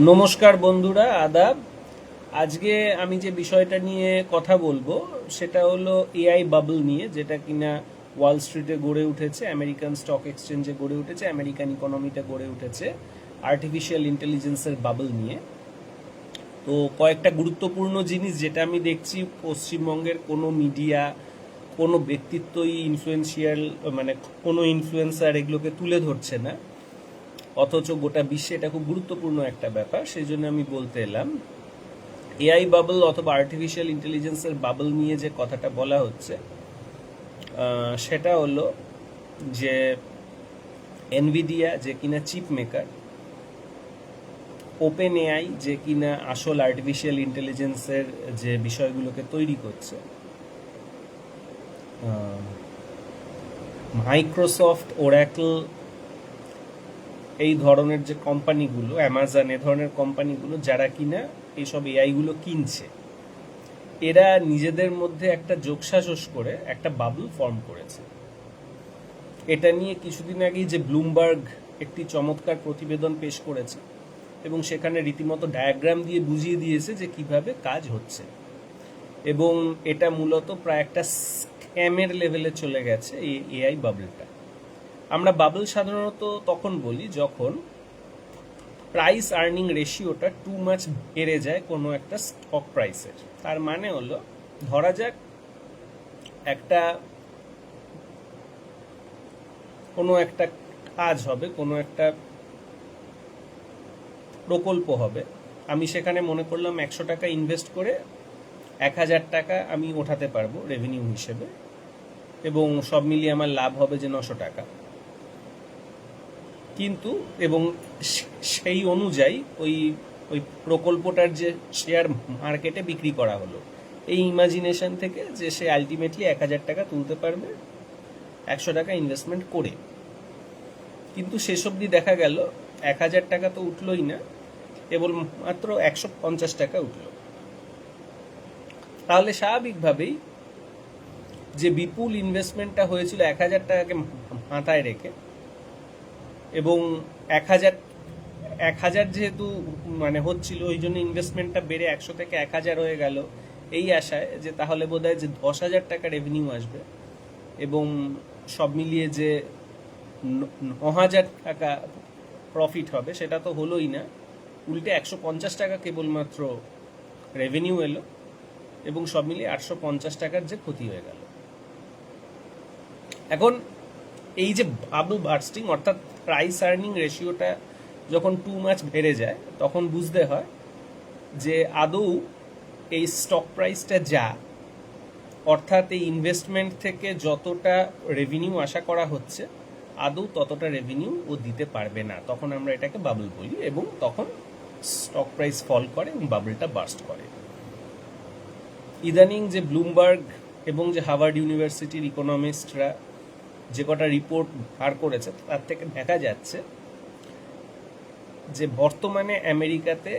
নমস্কার বন্ধুরা, আদাব। আজকে আমি যে বিষয়টা নিয়ে কথা বলব, সেটা হলো এআই বাবল নিয়ে, যেটা কিনা ওয়াল স্ট্রিটে গড়ে উঠেছে আমেরিকান স্টক এক্সচেঞ্জে গড়ে উঠেছে আমেরিকান ইকোনমিতে গড়ে উঠেছে আর্টিফিশিয়াল ইন্টেলিজেন্সের বাবল নিয়ে। তো কয়েকটা গুরুত্বপূর্ণ জিনিস যেটা আমি দেখছি, পশ্চিমবঙ্গের কোনো মিডিয়া কোনো ব্যক্তিত্বই ইনফ্লুয়েন্সিয়াল মানে কোনো ইনফ্লুয়েন্সার এগুলোকে তুলে ধরছে না। অথচ গোটা বিশ্বে এটা খুব গুরুত্বপূর্ণ একটা ব্যাপার সেই জন্য আমি বলতে এলাম এআই বাবল অথবা আর্টিফিশিয়াল ইন্টেলিজেন্সের বাবল নিয়ে যে কথাটা বলা হচ্ছে সেটা হলো যে এনভিডিয়া যে কিনা চিপ মেকার ওপেন এআই যে কিনা আসল আর্টিফিশিয়াল ইন্টেলিজেন্সের যে বিষয়গুলোকে তৈরি করছে মাইক্রোসফট ওরাকল এই ধরনের যে কোম্পানিগুলো অ্যামাজন এ ধরনের কোম্পানিগুলো যারা কিনা এইসব এআইগুলো কিনছে, এরা নিজেদের মধ্যে একটা যোগসাজস করে একটা বাবল ফর্ম করেছে। এটা নিয়ে কিছুদিন আগেই যে ব্লুমবার্গ একটি চমৎকার প্রতিবেদন পেশ করেছে এবং সেখানে রীতিমতো ডায়াগ্রাম দিয়ে বুঝিয়ে দিয়েছে যে কীভাবে কাজ হচ্ছে। এবং এটা মূলত প্রায় একটা স্ক্যামের লেভেলে চলে গেছে এই এআই বাবলটা আমরা বাবল সাধারণত তখন বলি যখন প্রাইস আর্নিং রেশিওটা টু মাচ বেড়ে যায় কোনো একটা স্টক প্রাইসের তার মানে হলো, ধরা যাক একটা কোনো একটা কাজ হবে, কোনো একটা প্রকল্প হবে, আমি সেখানে মনে করলাম একশো টাকা ইনভেস্ট করে এক হাজার টাকা আমি ওঠাতে পারব রেভিনিউ হিসেবে এবং সব মিলিয়ে আমার লাভ হবে যে নশো টাকা। কিন্তু এবং সেই অনুযায়ী ওই ওই প্রকল্পটার যে শেয়ার মার্কেটে বিক্রি করা হলো। এই ইমাজিনেশন থেকে যে সে আলটিমেটলি এক হাজার টাকা তুলতে পারবে, একশো টাকা ইনভেস্টমেন্ট করে। কিন্তু শেষ অবধি দেখা গেল, এক হাজার টাকা তো উঠলোই না, কেবল মাত্র একশো পঞ্চাশ টাকা উঠল। তাহলে স্বাভাবিকভাবেই যে বিপুল ইনভেস্টমেন্টটা হয়েছিল এক হাজার টাকাকে মাথায় রেখে এবং এক হাজার এক হাজার যেহেতু মানে হচ্ছিল ওই জন্য ইনভেস্টমেন্টটা বেড়ে একশো থেকে এক হাজার হয়ে গেল এই আশায় যে তাহলে বোধ হয় যে দশ হাজার টাকা রেভিনিউ আসবে এবং সব মিলিয়ে যে ন- হাজার টাকা প্রফিট হবে, সেটা তো হলোই না। উল্টে একশো পঞ্চাশ টাকা কেবলমাত্র রেভিনিউ এলো এবং সব মিলিয়ে আটশো পঞ্চাশ টাকার যে ক্ষতি হয়ে গেল। এখন এই যে বাবল বার্স্টিং অর্থাৎ প্রাইস আর্নিং রেশিওটা যখন টু মাচ বেড়ে যায়, তখন বুঝতে হয় যে আদৌ এই স্টক প্রাইসটা যা, অর্থাৎ এই ইনভেস্টমেন্ট থেকে যতটা রেভিনিউ আশা করা হচ্ছে, আদৌ ততটা রেভিনিউ ও দিতে পারবে না। তখন আমরা এটাকে বাবল বলি এবং তখন স্টক প্রাইস ফল করে এবং বাবলটা বার্স্ট করে। ইদানিং যে ব্লুমবার্গ এবং যে হার্ভার্ড ইউনিভার্সিটির ইকোনমিস্টরা যে কটা রিপোর্ট বার করেছে, তার থেকে দেখা যাচ্ছে যে বর্তমানে আমেরিকাতে,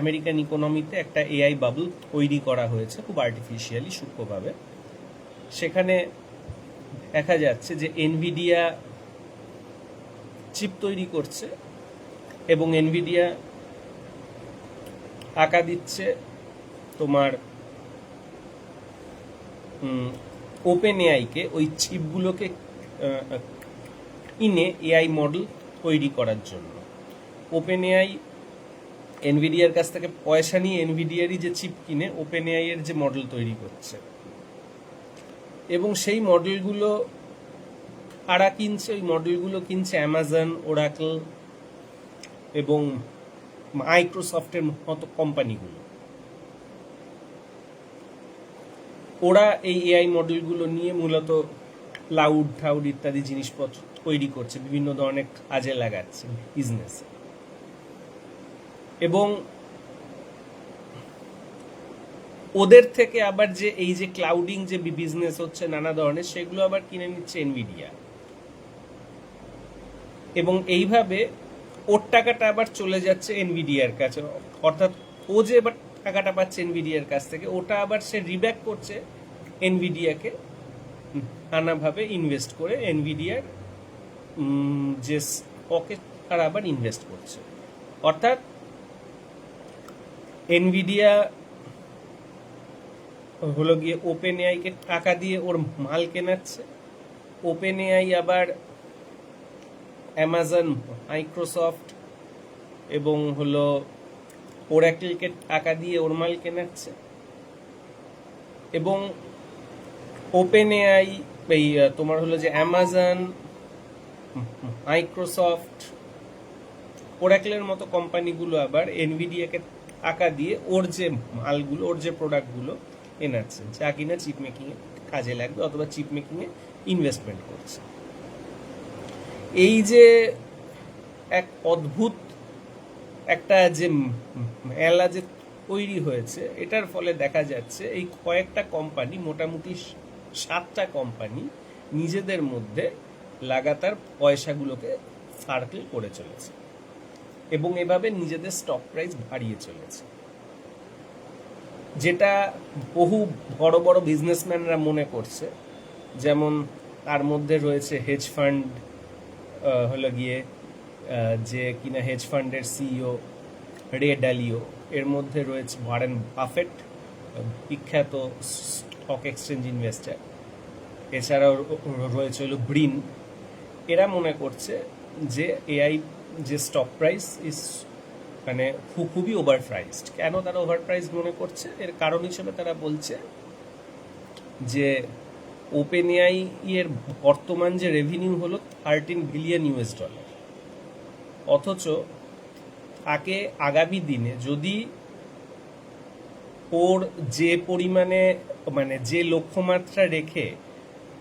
আমেরিকান ইকোনমিতে একটা এআই বাবল তৈরি করা হয়েছে খুব আর্টিফিশিয়ালি সূক্ষ্মভাবে। সেখানে দেখা যাচ্ছে যে এনভিডিয়া চিপ তৈরি করছে এবং এনভিডিয়া আঁকা দিচ্ছে তোমার ওপেন এআইকে ওই চিপগুলোকে কিনে এআই মডেল তৈরি করার জন্য। ওপেন এআই এনভিডিয়ার কাছ থেকে পয়সা নিয়ে এনভিডিয়ারই যে চিপ কিনে ওপেন এআই এর যে মডেল তৈরি করছে। এবং সেই মডেলগুলো কারা কিনছে? ওই মডেলগুলো কিনছে অ্যামাজন ওরাকল এবং মাইক্রোসফটের মতো কোম্পানিগুলো। ওরা এই এআই মডেলগুলো নিয়ে মূলত ক্লাউড ঠাউড ইত্যাদি জিনিসপত্র তৈরি করছে, বিভিন্ন ধরনের কাজে লাগাচ্ছে বিজনেসে এবং ওদের থেকে আবার যে এই যে ক্লাউডিং যে বিজনেস হচ্ছে নানা ধরনের, সেগুলো আবার কিনে নিচ্ছে এনভিডিয়া এবং এইভাবে ওর টাকাটা আবার চলে যাচ্ছে এনভিডিয়ার কাছে। অর্থাৎ ও যে এবার টাকাটা পাচ্ছে এনভিডিয়ার কাছ থেকে, ওটা আবার সে রিব্যাক করছে এনভিডিয়াকে নানাভাবে ইনভেস্ট করে এনভিডিয়ার যে স্টকে তারা আবার ইনভেস্ট করছে। অর্থাৎ এনভিডিয়া হলো গিয়ে ওপেন এআইকে টাকা দিয়ে ওর মাল কেনাচ্ছে। ওপেন এআই আবার অ্যামাজন মাইক্রোসফট এবং হলো ওরাকেলকে টাকা দিয়ে ওর মাল কেনাচ্ছে। এবং ওপেন এআই এই তোমার হলো যে অ্যামাজন মাইক্রোসফট ওরাকেলের মতো কোম্পানিগুলো আবার এনভিডিয়াকে টাকা দিয়ে ওর যে মালগুলো, ওর যে প্রোডাক্টগুলো এনাচ্ছে যা কিনা চিপ মেকিংয়ে কাজে লাগবে অথবা চিপ মেকিংয়ে ইনভেস্টমেন্ট করছে। এই যে এক অদ্ভুত একটা যে মেলা যে তৈরি হয়েছে, এটার ফলে দেখা যাচ্ছে এই কয়েকটা কোম্পানি মোটামুটি সাতটা কোম্পানি নিজেদের মধ্যে লাগাতার পয়সাগুলোকে সার্কেল করে চলেছে এবং এভাবে নিজেদের স্টক প্রাইস বাড়িয়ে চলেছে। যেটা বহু বড় বড় বিজনেসম্যানরা মনে করছে, যেমন তার মধ্যে রয়েছে হেজ ফান্ড হলো গিয়ে যে কিনা হেজ ফান্ডের সিইও রে ডালিও এর মধ্যে রয়েছে ওয়ারেন বাফেট বিখ্যাত স্টক এক্সচেঞ্জ ইনভেস্টার এছাড়াও রয়েছে হলো ব্রিন এরা মনে করছে যে এআই যে স্টক প্রাইস ইস মানে খুবই ওভার প্রাইসড কেন তারা ওভার প্রাইস মনে করছে? এর কারণ হিসেবে তারা বলছে যে ওপেন এআই এর বর্তমান যে রেভিনিউ হলো থার্টিন বিলিয়ন ইউএস ডলার অথচ তাকে আগামী দিনে যদি ওর যে পরিমাণে মানে যে লক্ষ্যমাত্রা রেখে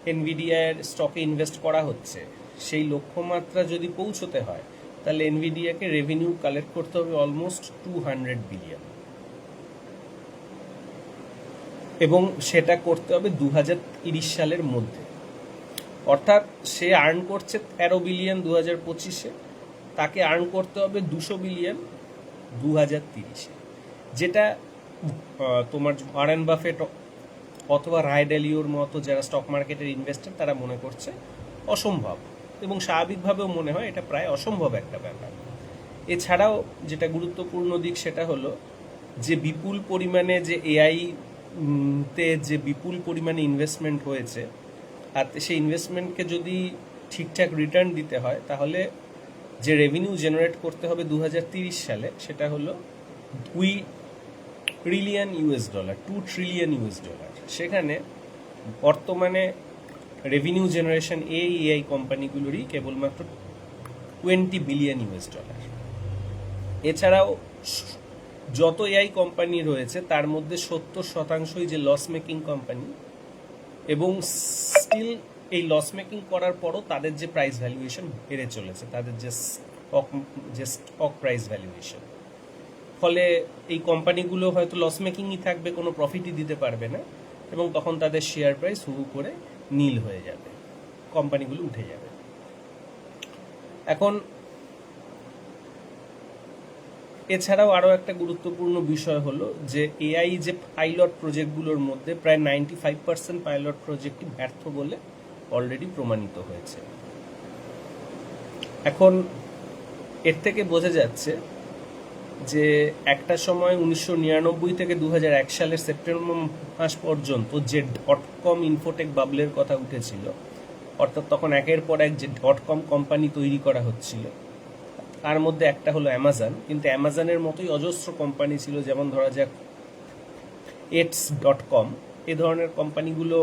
এনভিডিয়ার স্টকে ইনভেস্ট করা হচ্ছে, সেই লক্ষ্যমাত্রা যদি পৌঁছতে হয়, তাহলে এনভিডিয়াকে রেভিনিউ কালেক্ট করতে হবে অলমোস্ট টু হান্ড্রেড বিলিয়ন এবং সেটা করতে হবে দু সালের মধ্যে। অর্থাৎ সে আর্ন করছে তেরো বিলিয়ন দু হাজার পঁচিশে, তাকে আর্ন করতে হবে দুশো বিলিয়ন দু হাজার তিরিশে। যেটা তোমার ওয়ারেন বাফেট অথবা রায়ডেলিওর মতো যারা স্টক মার্কেটের ইনভেস্টার তারা মনে করছে অসম্ভব এবং স্বাভাবিকভাবেও মনে হয় এটা প্রায় অসম্ভব একটা ব্যাপার। এছাড়াও যেটা গুরুত্বপূর্ণ দিক সেটা হলো যে বিপুল পরিমাণে যে এআই তে যে বিপুল পরিমাণে ইনভেস্টমেন্ট হয়েছে, আর সেই ইনভেস্টমেন্টকে যদি ঠিকঠাক রিটার্ন দিতে হয়, তাহলে যে রেভিনিউ জেনারেট করতে হবে দু সালে, সেটা হলো দুই trillion US dollar two trillion US dollar সেখানে বর্তমানে রেভিনিউ জেনারেশন এআই কোম্পানিগুলোরই কেবলমাত্র টোয়েন্টি বিলিয়ন ইউএস ডলার এছাড়াও যত এআই কোম্পানি রয়েছে, তার মধ্যে সত্তর শতাংশই যে লস মেকিং কোম্পানি এবং স্টিল এই লস মেকিং করার পরও তাদের যে প্রাইস ভ্যালুয়েশন বেড়ে চলেছে, তাদের যে স্টক যে স্টক প্রাইস ভ্যালুয়েশন ফলে এই কোম্পানিগুলো হয়তো লস মেকিংই থাকবে, কোনো প্রফিটই দিতে পারবে না এবং তখন তাদের শেয়ার প্রাইস হু হু করে নীল হয়ে যাবে, কোম্পানিগুলো উঠে যাবে। এখন এছাড়াও আরও একটা গুরুত্বপূর্ণ বিষয় হলো যে এআই যে পাইলট প্রজেক্টগুলোর মধ্যে প্রায় নাইনটি ফাইভ পার্সেন্ট পাইলট প্রজেক্টটি ব্যর্থ বলে অলরেডি প্রমাণিত হয়েছে। এখন এর থেকে বোঝা যাচ্ছে যে একটা সময় উনিশশো নিরানব্বই থেকে দু এক সালের সেপ্টেম্বর মাস পর্যন্ত যে ডট কম ইনফোটেক বাবলের কথা উঠেছিল, অর্থাৎ তখন একের পর এক যে ডট কম কোম্পানি তৈরি করা হচ্ছিল, তার মধ্যে একটা হলো অ্যামাজন কিন্তু অ্যামাজনের মতোই অজস্র কোম্পানি ছিল যেমন ধরা যাক এটস ডট কম এ ধরনের কোম্পানিগুলো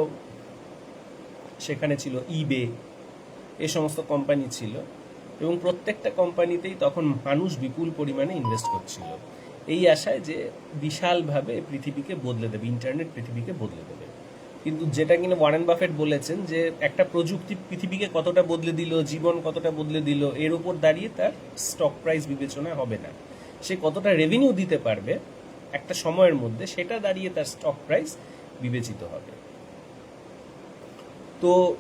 সেখানে ছিল ইবে এ সমস্ত কোম্পানি ছিল। এবং প্রত্যেকটা কোম্পানিতেই তখন মানুষ বিপুল পরিমাণে ইনভেস্ট করছিল। এই আশায় যে বিশালভাবে পৃথিবীকে বদলে দেবে ইন্টারনেট পৃথিবীকে বদলে দেবে। কিন্তু যেটা কিনা ওয়ারেন বাফেট বলেছেন যে একটা প্রযুক্তি পৃথিবীকে কতটা বদলে দিল, জীবন কতটা বদলে দিল, এর উপর দাঁড়িয়ে তার স্টক প্রাইস বিবেচনা হবে না। সে কতটা রেভিনিউ দিতে পারবে একটা সময়ের মধ্যে, সেটা দাঁড়িয়ে তার স্টক প্রাইস বিবেচিত হবে। তো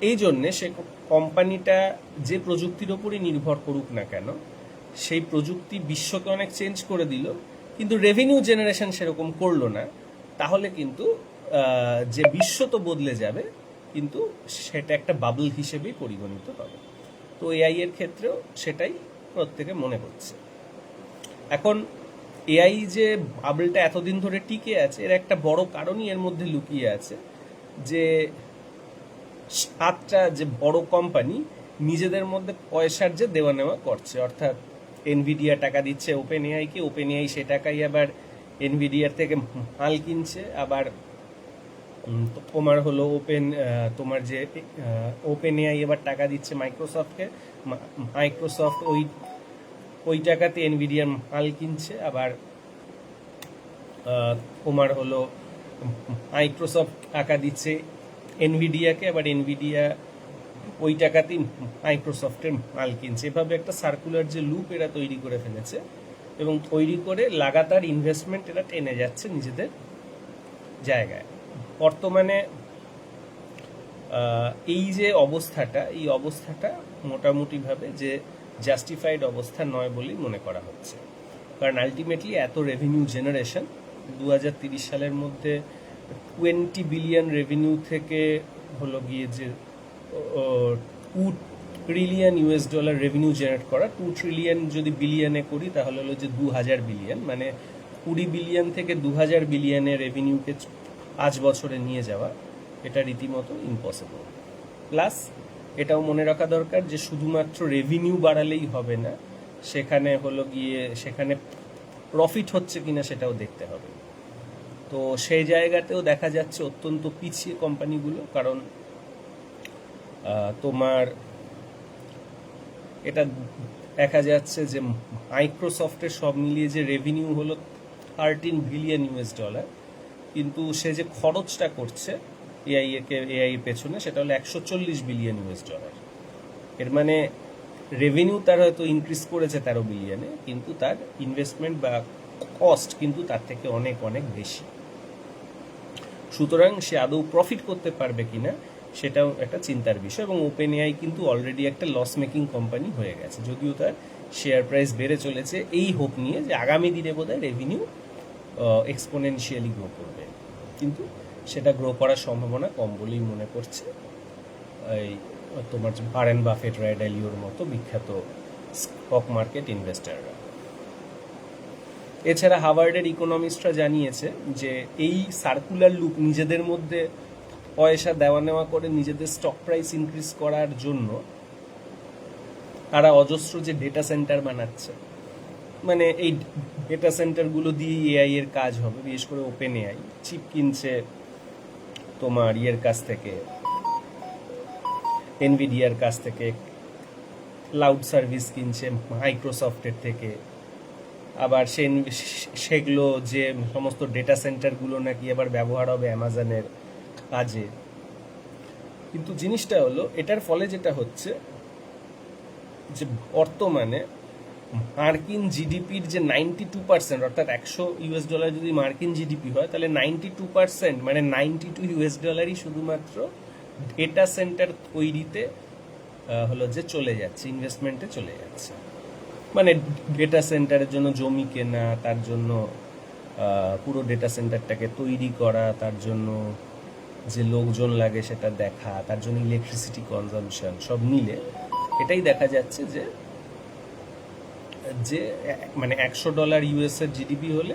এই জন্যে সে কোম্পানিটা যে প্রযুক্তির ওপরই নির্ভর করুক না কেন, সেই প্রযুক্তি বিশ্বকে অনেক চেঞ্জ করে দিল, কিন্তু রেভিনিউ জেনারেশন সেরকম করল না, তাহলে কিন্তু যে বিশ্ব তো বদলে যাবে, কিন্তু সেটা একটা বাবল হিসেবেই পরিগণিত হবে। তো এআই এর ক্ষেত্রেও সেটাই প্রত্যেকে মনে করছে। এখন এআই যে বাবলটা এতদিন ধরে টিকে আছে, এর একটা বড় কারণই এর মধ্যে লুকিয়ে আছে, যে সাতটা যে বড় কোম্পানি নিজেদের মধ্যে পয়সার যে দেওয়া নেওয়া করছে। অর্থাৎ এনভিডিয়া টাকা দিচ্ছে ওপেন এআইকে ওপেন এআই সে টাকাই আবার এনভিডিয়ার থেকে মাল কিনছে। আবার তোমার হলো ওপেন তোমার যে ওপেন এআই এবার টাকা দিচ্ছে মাইক্রোসফটকে মাইক্রোসফট ওই ওই টাকাতে এনভিডিয়ার মাল কিনছে। আবার তোমার হলো মাইক্রোসফট টাকা দিচ্ছে এনভিডিয়াকে আবার এনভিডিয়া ওই টাকাতেই মাইক্রোসফটের মাল কিনছে। এভাবে একটা সার্কুলার যে লুপ এরা তৈরি করে ফেলেছে এবং তৈরি করে লাগাতার ইনভেস্টমেন্ট এরা টেনে যাচ্ছে নিজেদের জায়গায়। বর্তমানে এই যে অবস্থাটা, এই অবস্থাটা মোটামুটিভাবে যে জাস্টিফাইড অবস্থা নয় বলেই মনে করা হচ্ছে। কারণ আলটিমেটলি এত রেভিনিউ জেনারেশন দু সালের মধ্যে টোয়েন্টি বিলিয়ন রেভিনিউ থেকে হলো গিয়ে যে two trillion US dollar revenue generate করা। টু ট্রিলিয়ন যদি বিলিয়নে করি, তাহলে হলো যে দু হাজার বিলিয়ন মানে কুড়ি বিলিয়ন থেকে দু হাজার বিলিয়নের রেভিনিউকে পাঁচ বছরে নিয়ে যাওয়া, এটা রীতিমতো ইম্পসিবল প্লাস এটাও মনে রাখা দরকার যে শুধুমাত্র রেভিনিউ বাড়ালেই হবে না, সেখানে হলো গিয়ে, সেখানে প্রফিট হচ্ছে কিনা সেটাও দেখতে হবে। তো সেই জায়গাতেও দেখা যাচ্ছে অত্যন্ত পিছিয়ে কোম্পানিগুলো, কারণ তোমার এটা দেখা যাচ্ছে যে মাইক্রোসফটের সব মিলিয়ে যে রেভিনিউ হলো থার্টিন বিলিয়ন ইউএস ডলার কিন্তু সে যে খরচটা করছে এআই কে এআই পেছনে সেটা হলো একশো চল্লিশ বিলিয়ন ইউএস ডলার এর মানে রেভিনিউ তার হয়তো ইনক্রিজ করেছে তেরো বিলিয়নে কিন্তু তার ইনভেস্টমেন্ট বা কস্ট কিন্তু তার থেকে অনেক অনেক বেশি। সুতরাং সে আদৌ প্রফিট করতে পারবে কিনা, সেটাও একটা চিন্তার বিষয় এবং ওপেন এআই কিন্তু অলরেডি একটা লস মেকিং কোম্পানি হয়ে গেছে। যদিও তার শেয়ার প্রাইস বেড়ে চলেছে, এই হোপ নিয়ে যে আগামী দিনে বোধহয় রেভিনিউ এক্সপোনেনশিয়ালি গ্রো করবে। কিন্তু সেটা গ্রো করার সম্ভাবনা কম বলেই মনে করছে। এই, তোমার বারেন বাফেট রায় ড্যালিওর মতো বিখ্যাত স্টক মার্কেট ইনভেস্টাররা এছাড়া হাভার্ডের ইকোনমিস্টরা জানিয়েছে যে এই সার্কুলার লুপ নিজেদের মধ্যে পয়সা দেওয়া নেওয়া করে নিজেদের স্টক প্রাইস ইনক্রিজ করার জন্য তারা অজস্র যে ডেটা সেন্টার বানাচ্ছে। মানে এই ডেটা সেন্টারগুলো দিয়ে এআই এর কাজ হবে, বিশেষ করে ওপেন এআই চিপ কিনছে তোমার ইয়ের কাছ থেকে এনভিডিয়ার কাছ থেকে ক্লাউড সার্ভিস কিনছে মাইক্রোসফটের থেকে। আবার সে সেগুলো যে সমস্ত ডেটা সেন্টারগুলো নাকি আবার ব্যবহার হবে অ্যামাজনের কাজে। কিন্তু জিনিসটা হলো, এটার ফলে যেটা হচ্ছে যে বর্তমানে মার্কিন জিডিপির যে নাইনটি টু পার্সেন্ট অর্থাৎ একশো ইউএস ডলার যদি মার্কিন জিডিপি হয়, তাহলে নাইনটি টু পার্সেন্ট মানে নাইনটি টু ইউএস ডলারই শুধুমাত্র ডেটা সেন্টার তৈরিতে হলো যে চলে যাচ্ছে ইনভেস্টমেন্টে চলে যাচ্ছে। মানে ডেটা সেন্টারের জন্য জমি কেনা, তার জন্য পুরো ডেটা সেন্টারটাকে তৈরি করা, তার জন্য যে লোকজন লাগে সেটা দেখা, তার জন্য ইলেকট্রিসিটি কনজামশন সব মিলে এটাই দেখা যাচ্ছে যে যে মানে একশো ডলার ইউএস এর জিডিপি হলে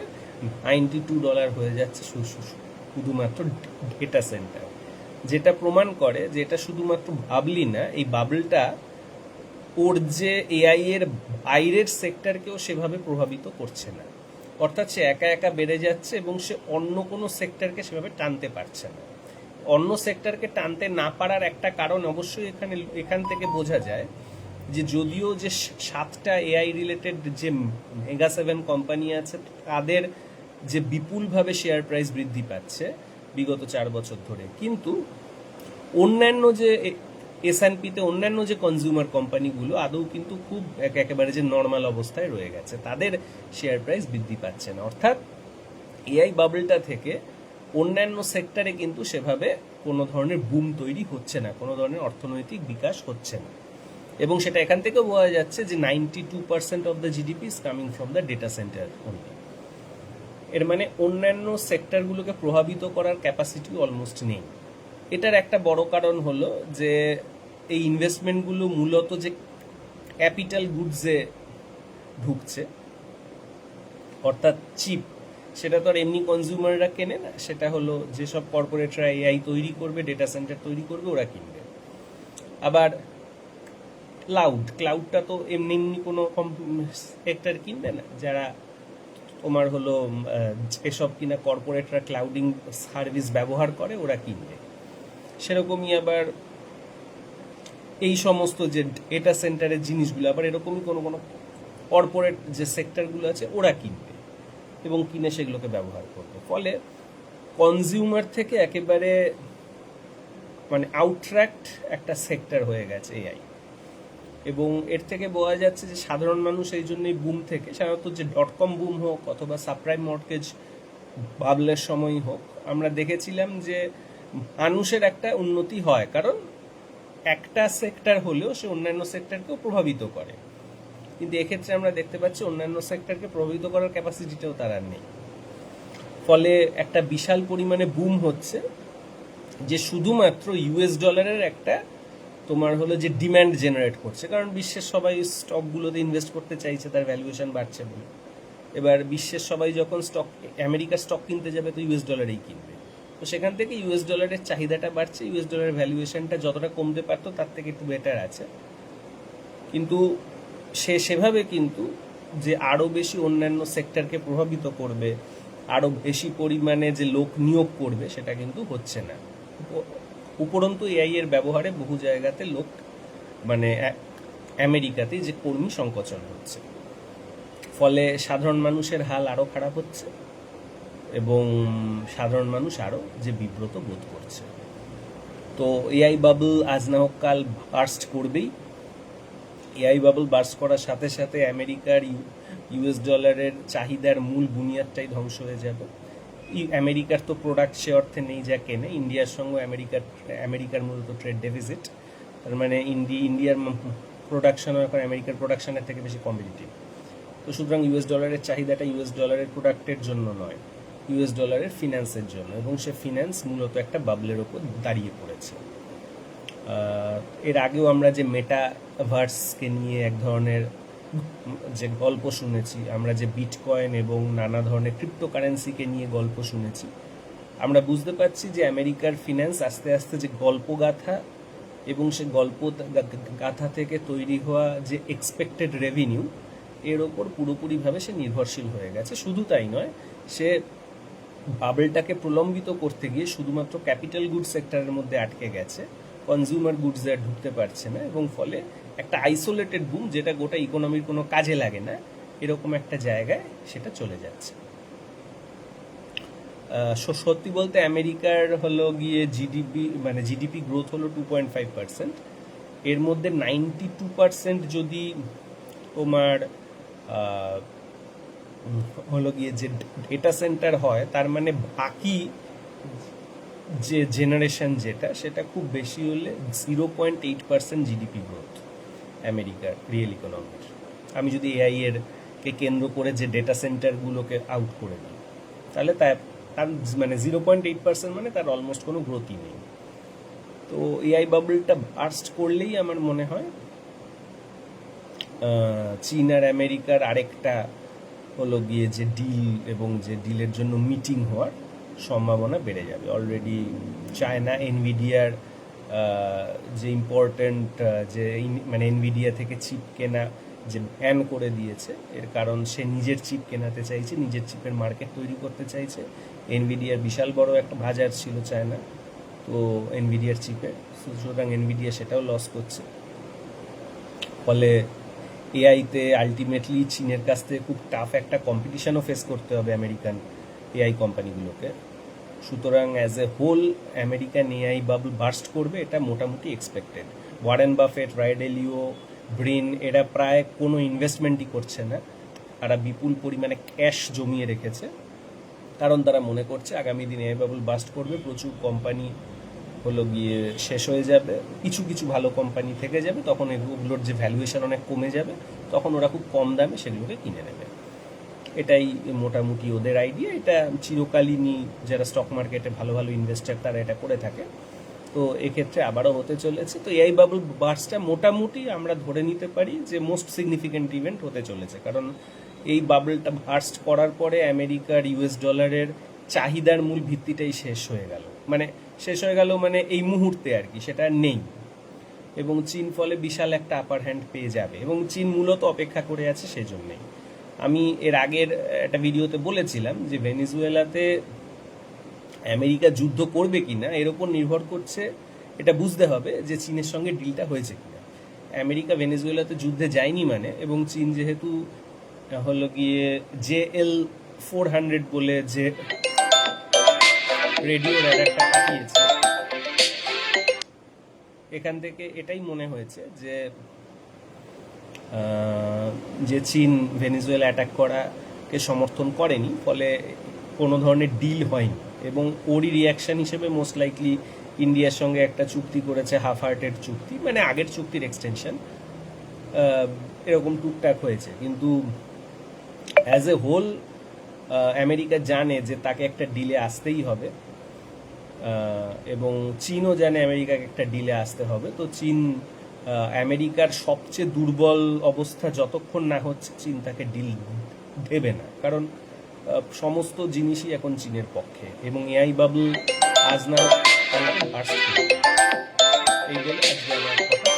নাইনটি টু ডলার হয়ে যাচ্ছে শুধুমাত্র ডেটা সেন্টার যেটা প্রমাণ করে যে এটা শুধুমাত্র ভাবলি না, এই বাবলটা ওর যে এআই এর বাইরের সেক্টরকেও সেভাবে প্রভাবিত করছে না। অর্থাৎ সে একা একা বেড়ে যাচ্ছে এবং সে অন্য কোনো সেক্টরকে সেভাবে টানতে পারছে না। অন্য সেক্টরকে টানতে না পারার একটা কারণ অবশ্যই এখানে, এখান থেকে বোঝা যায় যে যদিও যে সাতটা এআই রিলেটেড যে মেগা সেভেন কোম্পানি আছে, তাদের যে বিপুলভাবে শেয়ার প্রাইস বৃদ্ধি পাচ্ছে বিগত চার বছর ধরে। কিন্তু অন্যান্য যে এসএনপিতে অন্যান্য যে কনজিউমার কোম্পানিগুলো আদৌ কিন্তু খুব এক- একেবারে যে নর্মাল অবস্থায় রয়ে গেছে। তাদের শেয়ার প্রাইস বৃদ্ধি পাচ্ছে না। অর্থাৎ এআই বাবলটা থেকে অন্যান্য সেক্টরে কিন্তু সেভাবে কোনো ধরনের বুম তৈরি হচ্ছে না, কোনো ধরনের অর্থনৈতিক বিকাশ হচ্ছে না। এবং সেটা এখান থেকেও বোঝা যাচ্ছে যে ninety two percent of the GDP is coming from the data centre only এর মানে অন্যান্য সেক্টরগুলোকে প্রভাবিত করার ক্যাপাসিটি অলমোস্ট নেই। এটার একটা বড় কারণ হলো যে এই ইনভেস্টমেন্টগুলো মূলত যে ক্যাপিটাল গুডসে ঢুকছে, অর্থাৎ চিপ সেটা তো আর এমনি কনজিউমাররা কেনে না, সেটা হলো যেসব কর্পোরেটরা এআই তৈরি করবে ডেটা সেন্টার তৈরি করবে, ওরা কিনবে। আবার ক্লাউড ক্লাউডটা তো এমনি এমনি কোনো সেক্টর কিনবে না, যারা তোমার হলো যেসব কিনা কর্পোরেটরা ক্লাউডিং সার্ভিস ব্যবহার করে, ওরা কিনবে। সেরকমই আবার এই সমস্ত যে ডেটা সেন্টারের জিনিসগুলো, আবার এরকমই কোনো কোনো কর্পোরেট যে সেক্টরগুলো আছে, ওরা কিনবে এবং কিনে সেগুলোকে ব্যবহার করবে। ফলে কনজিউমার থেকে একেবারে মানে আউটট্রাক্ট একটা সেক্টর হয়ে গেছে এআই এবং এর থেকে বোঝা যাচ্ছে যে সাধারণ মানুষ এই জন্যই বুম থেকে, সাধারণত যে ডট কম বুম হোক অথবা সাপ্রাইম মর্টগেজ বাবলের সময়ই হোক, আমরা দেখেছিলাম যে মানুষের একটা উন্নতি হয়। কারণ একটা সেক্টর হলেও সে অন্যান্য সেক্টরকেও প্রভাবিত করে। কিন্তু এক্ষেত্রে আমরা দেখতে পাচ্ছি অন্যান্য সেক্টরকে প্রভাবিত করার ক্যাপাসিটিটাও তার আর নেই। ফলে একটা বিশাল পরিমাণে বুম হচ্ছে, যে শুধুমাত্র ইউএস ডলারের একটা তোমার হলো যে ডিম্যান্ড জেনারেট করছে। কারণ বিশ্বের সবাই স্টকগুলোতে ইনভেস্ট করতে চাইছে, তার ভ্যালুয়েশন বাড়ছে বলে। এবার বিশ্বের সবাই যখন স্টক আমেরিকার স্টক কিনতে যাবে, তো ইউএস ডলারেই কিনবে। তো সেখান থেকে ইউএস ডলারের চাহিদাটা বাড়ছে ইউএস ডলারের ভ্যালুয়েশনটা যতটা কমতে পারতো তার থেকে একটু বেটার আছে। কিন্তু সে সেভাবে কিন্তু যে আরও বেশি অন্যান্য সেক্টরকে প্রভাবিত করবে আরও বেশি পরিমাণে যে লোক নিয়োগ করবে, সেটা কিন্তু হচ্ছে না। উপরন্তু এআই এর ব্যবহারে বহু জায়গাতে লোক মানে আমেরিকাতে যে কর্মী সংকোচন হচ্ছে। ফলে সাধারণ মানুষের হাল আরও খারাপ হচ্ছে। এবং সাধারণ মানুষ আরও যে বিব্রত বোধ করছে। তো এআই বাবল আজ না হোক কাল বার্স্ট করবেই। এআই বাবল বার্স্ট করার সাথে সাথে আমেরিকার ইউএস ডলারের চাহিদার মূল বুনিয়াদটাই ধ্বংস হয়ে যাবে। আমেরিকার তো প্রোডাক্ট সে অর্থে নেই যা কেনে। ইন্ডিয়ার সঙ্গে আমেরিকার আমেরিকার মূলত ট্রেড ডেফিসিট তার মানে ইন্ডি, ইন্ডিয়ার প্রোডাকশন এখন আমেরিকার প্রোডাকশনের থেকে বেশি কম্পিটিটিভ তো সুতরাং ইউএস ডলারের চাহিদাটা ইউএস ডলারের প্রোডাক্টের জন্য নয়। ইউএস ডলারের ফিনান্সের জন্য এবং সে ফিনান্স মূলত একটা বাবলের ওপর দাঁড়িয়ে পড়েছে। এর আগেও আমরা যে মেটাভার্সকে নিয়ে এক ধরনের যে গল্প শুনেছি, আমরা যে বিটকয়েন এবং নানা ধরনের ক্রিপ্টোকারেন্সিকে নিয়ে গল্প শুনেছি, আমরা বুঝতে পারছি যে আমেরিকার ফিনান্স আস্তে আস্তে যে গল্পগাথা এবং সে গল্প গাথা থেকে তৈরি হওয়া যে এক্সপেক্টেড রেভিনিউ এর ওপর পুরোপুরিভাবে সে নির্ভরশীল হয়ে গেছে। শুধু তাই নয়, সে বাবলটাকে প্রলম্বিত করতে গিয়ে শুধুমাত্র ক্যাপিটাল গুড সেক্টরের মধ্যে আটকে গেছে কনজিউমার গুডস আর ঢুকতে পারছে না এবং ফলে একটা আইসোলেটেড বুম যেটা গোটা ইকোনমির কোনো কাজে লাগে না, এরকম একটা জায়গায় সেটা চলে যাচ্ছে। সত্যি বলতে আমেরিকার হলো গিয়ে জিডিপি মানে জিডিপি গ্রোথ হলো টু পয়েন্ট ফাইভ পার্সেন্ট এর মধ্যে নাইনটি টু পার্সেন্ট যদি তোমার হলো গিয়ে যে ডেটা সেন্টার হয়, তার মানে বাকি যে জেনারেশন যেটা, সেটা খুব বেশি হলে zero point eight percent GDP growth আমেরিকার রিয়েল ইকোনমির আমি যদি এআই এর কে কেন্দ্র করে যে ডেটা সেন্টারগুলোকে আউট করে দিই, তাহলে তার তার মানে জিরো পয়েন্ট এইট পার্সেন্ট মানে তার অলমোস্ট কোনো গ্রোথই নেই। তো এআই বাবলটা বার্স্ট করলেই আমার মনে হয় চীন আর আমেরিকার আরেকটা হলো গিয়ে যে ডিল এবং যে ডিলের জন্য মিটিং হওয়ার সম্ভাবনা বেড়ে যাবে। অলরেডি চায়না এনভিডিয়ার যে ইম্পর্ট্যান্ট যে মানে এনভিডিয়া থেকে চিপ কেনা যে ব্যান করে দিয়েছে, এর কারণ সে নিজের চিপ কেনাতে চাইছে, নিজের চিপের মার্কেট তৈরি করতে চাইছে। এনভিডিয়ার বিশাল বড় একটা বাজার ছিল চায়না তো এনভিডিয়ার চিপে সুতরাং এনভিডিয়া সেটাও লস করছে। ফলে এআইতে আলটিমেটলি চীনের কাছ থেকে খুব টাফ একটা কম্পিটিশনও ফেস করতে হবে আমেরিকান এআই কোম্পানিগুলোকে সুতরাং as a whole American AI bubble burst করবে, এটা মোটামুটি expected Warren Buffett Ray Dalio Brin এরা প্রায় কোনো ইনভেস্টমেন্টই করছে না। তারা বিপুল পরিমাণে ক্যাশ জমিয়ে রেখেছে। কারণ তারা মনে করছে আগামী দিনে এআই বাবল বাস্ট করবে, প্রচুর কোম্পানি হলো গিয়ে শেষ হয়ে যাবে, কিছু কিছু ভালো কোম্পানি থেকে যাবে, তখন এগুলোর যে ভ্যালুয়েশন অনেক কমে যাবে, তখন ওরা খুব কম দামে সেগুলোকে কিনে নেবে। এটাই মোটামুটি ওদের আইডিয়া এটা চিরকালীনই যারা স্টক মার্কেটে ভালো ভালো ইনভেস্টার তারা এটা করে থাকে। তো এক্ষেত্রে আবারও হতে চলেছে। তো এআই বাবল বার্সটা মোটামুটি আমরা ধরে নিতে পারি যে মোস্ট সিগনিফিকেন্ট ইভেন্ট হতে চলেছে। কারণ এই বাবলটা বার্স্ট করার পরে আমেরিকার ইউএস ডলারের চাহিদার মূল ভিত্তিটাই শেষ হয়ে গেল। মানে শেষ হয়ে গেল মানে এই মুহূর্তে আর কি, সেটা নেই। এবং চীন ফলে বিশাল একটা আপার হ্যান্ড পেয়ে যাবে। এবং চীন মূলত অপেক্ষা করে আছে সেজন্যই। আমি এর আগের একটা ভিডিওতে বলেছিলাম যে ভেনিজুয়েলাতে আমেরিকা যুদ্ধ করবে কিনা, এর ওপর নির্ভর করছে, এটা বুঝতে হবে যে চীনের সঙ্গে ডিলটা হয়েছে কিনা। আমেরিকা ভেনেজুয়েলাতে যুদ্ধে যায়নি মানে এবং চীন যেহেতু হলো গিয়ে জে এল ফোর হান্ড্রেড বলে যে রেডিও র্যাডারটা পাঠিয়েছে। এখান থেকে এটাই মনে হয়েছে যে যে চীন ভেনেজুয়েলা অ্যাটাক করাকে সমর্থন করেনি, ফলে কোনো ধরনের ডিল হয়নি। এবং ওরই রিয়াকশন হিসেবে মোস্ট লাইকলি ইন্ডিয়ার সঙ্গে একটা চুক্তি করেছে হাফ হার্টেড চুক্তি মানে আগের চুক্তির এক্সটেনশন এরকম টুকটাক হয়েছে। কিন্তু অ্যাজ এ হোল আমেরিকা জানে যে তাকে একটা ডিলে আসতেই হবে। এবং চীনও জানে আমেরিকাকে একটা ডিলে আসতে হবে। তো চীন আমেরিকার সবচেয়ে দুর্বল অবস্থা যতক্ষণ না হচ্ছে, চীন তাকে ডিল দেবে না। কারণ সমস্ত জিনিসই এখন চীনের পক্ষে এবং এআই বাবুল আজ না আসছে এই বলে আজকে আমার